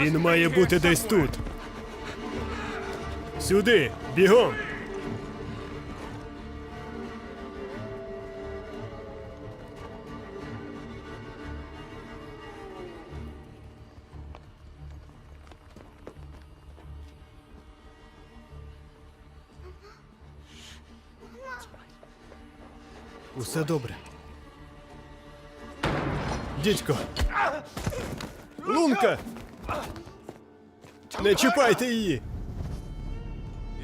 Він має бути десь тут. Сюди, бігом. Усе добре. Дідько. Лунка! Не чіпайте її!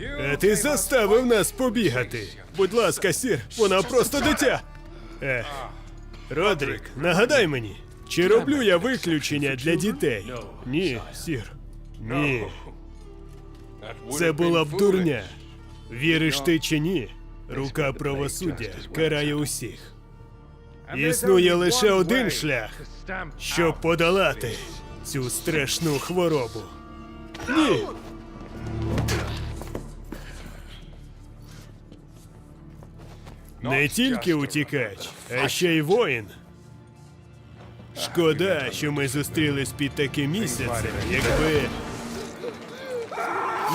Е, ти заставив нас побігати. Будь ласка, сір, вона просто дитя. Ех. Родрік, нагадай мені, чи роблю я виключення для дітей? Ні, сір. Ні. Це була б дурня. Віриш ти чи ні? Рука правосуддя карає усіх. Існує лише один шлях, щоб подолати цю страшну хворобу. Ні. Не тільки утікач, а ще й воїн. Шкода, що ми зустрілись під таким місяцем, якби.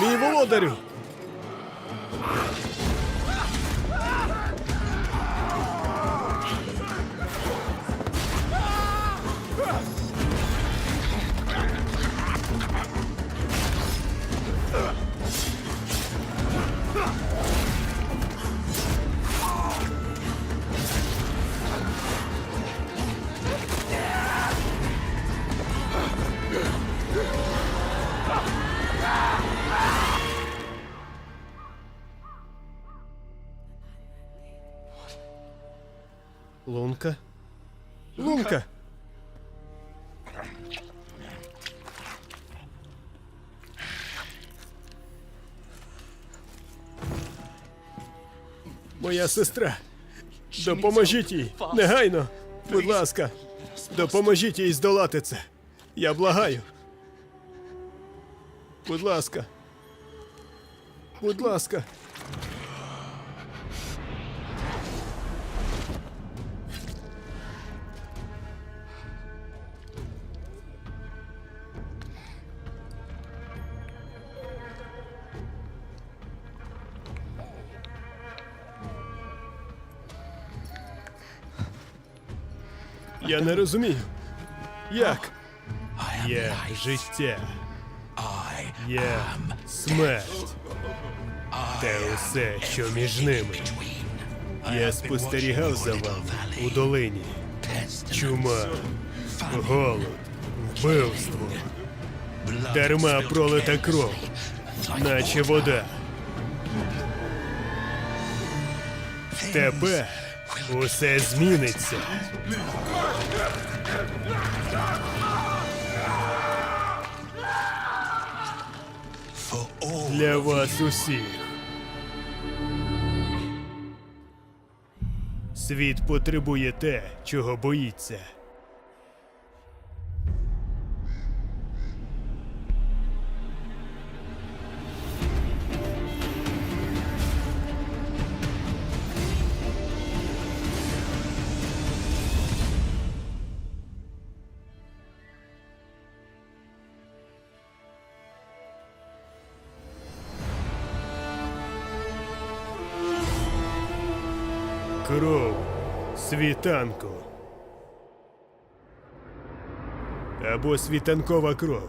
Мій володарю! Лунка? Лунка! Моя сестра. Допоможіть їй. Негайно. Будь ласка. Допоможіть їй здолати це. Я благаю. Будь ласка. Будь ласка. Я не розумію. Як? Є життя. Є смерть. Та усе, що між ними. Я спостерігав за вами у долині. Чума, голод, вбивство. Дарма пролита кров, наче вода. Тепер усе зміниться. Для вас усіх. Світ потребує те, чого боїться. Кров світанку. Або світанкова кров.